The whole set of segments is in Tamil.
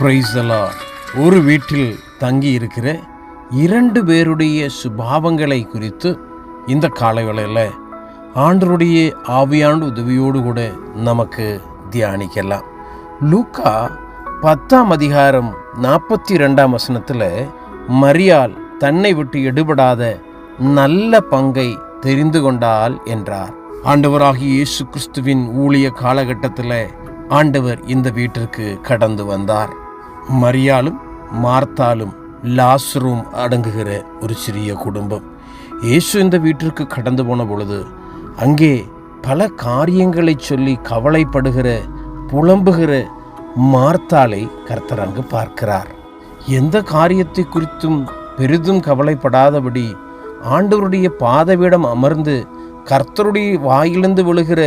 பிரைஸலா ஒரு வீட்டில் தங்கி இருக்கிற இரண்டு பேருடைய சுபாவங்களை குறித்து இந்த காலவேளையில் ஆண்டருடைய ஆவியாண்டு உதவியோடு கூட நமக்கு தியானிக்கலாம். லூக்கா பத்தாம் அதிகாரம் நாற்பத்தி ரெண்டாம் வசனத்தில் மரியால் தன்னை விட்டு எடுபடாத நல்ல பங்கை தெரிந்து கொண்டால் என்றார். ஆண்டவராகிய இயேசு கிறிஸ்துவின் ஊழிய காலகட்டத்தில் ஆண்டவர் இந்த வீட்டிற்கு கடந்து வந்தார். மரியாளும் மார்த்தாலும் லாஸ்ரூம் அடங்குகிற ஒரு சிறிய குடும்பம். இயேசு இந்த வீட்டிற்கு கடந்து போன பொழுது அங்கே பல காரியங்களை சொல்லி கவலைப்படுகிற புலம்புகிற மார்த்தாலை கர்த்தர் அங்கு பார்க்கிறார். எந்த காரியத்தை குறித்தும் பெரிதும் கவலைப்படாதபடி ஆண்டவருடைய பாதவிடம் அமர்ந்து கர்த்தருடைய வாயிலிருந்து விழுகிற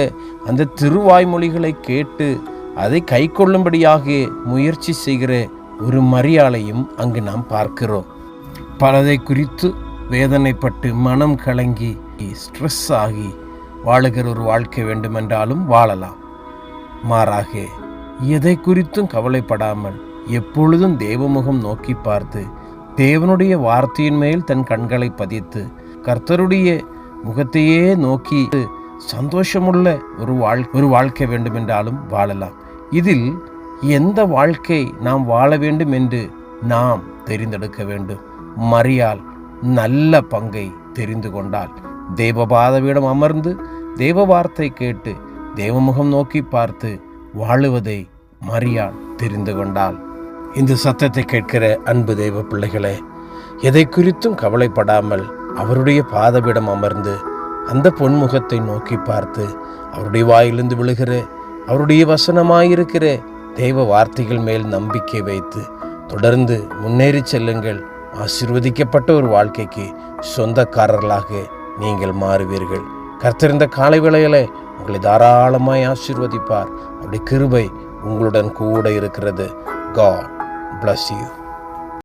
அந்த திருவாய்மொழிகளை கேட்டு அதை கை கொள்ளும்படியாக முயற்சி செய்கிற ஒரு மரியாளையும் அங்கு நாம் பார்க்கிறோம். பலதை குறித்து வேதனைப்பட்டு மனம் கலங்கி ஸ்ட்ரெஸ் ஆகி வாழுகிற ஒரு வாழ்க்கை வேண்டுமென்றாலும் வாழலாம். மாறாக எதை குறித்தும் கவலைப்படாமல் எப்பொழுதும் தேவமுகம் நோக்கி பார்த்து தேவனுடைய வார்த்தையின் மேல் தன் கண்களை பதித்து கர்த்தருடைய முகத்தையே நோக்கி சந்தோஷமுள்ள ஒரு வாழ் ஒரு வாழ்க்கை வேண்டுமென்றாலும் வாழலாம். இதில் எந்த வாழ்க்கை நாம் வாழ வேண்டும் என்று நாம் தெரிந்தெடுக்க வேண்டும். மரியால் நல்ல பங்கை தெரிந்து கொண்டால் தேவபாதவிடம் அமர்ந்து தேவ வார்த்தை கேட்டு தேவமுகம் நோக்கி பார்த்து வாழுவதை மரியாள் தெரிந்து கொண்டாள் இந்த சத்தத்தை கேட்கிற அன்பு தெய்வ பிள்ளைகளே எதை குறித்தும் கவலைப்படாமல் அவருடைய பாதவிடம் அமர்ந்து அந்த பொன்முகத்தை நோக்கி பார்த்து அவருடைய வாயிலிருந்து விழுகிற அவருடைய வசனமாயிருக்கிற தெய்வ வார்த்தைகள் மேல் நம்பிக்கை வைத்து தொடர்ந்து முன்னேறி செல்லுங்கள். ஆசிர்வதிக்கப்பட்ட ஒரு வாழ்க்கைக்கு சொந்தக்காரர்களாக நீங்கள் மாறுவீர்கள். கர்த்தறிந்த காலை வேளையில உங்களை தாராளமாய் ஆசீர்வதிப்பார். அவருடைய கிருபை உங்களுடன் கூட இருக்கிறது. God bless you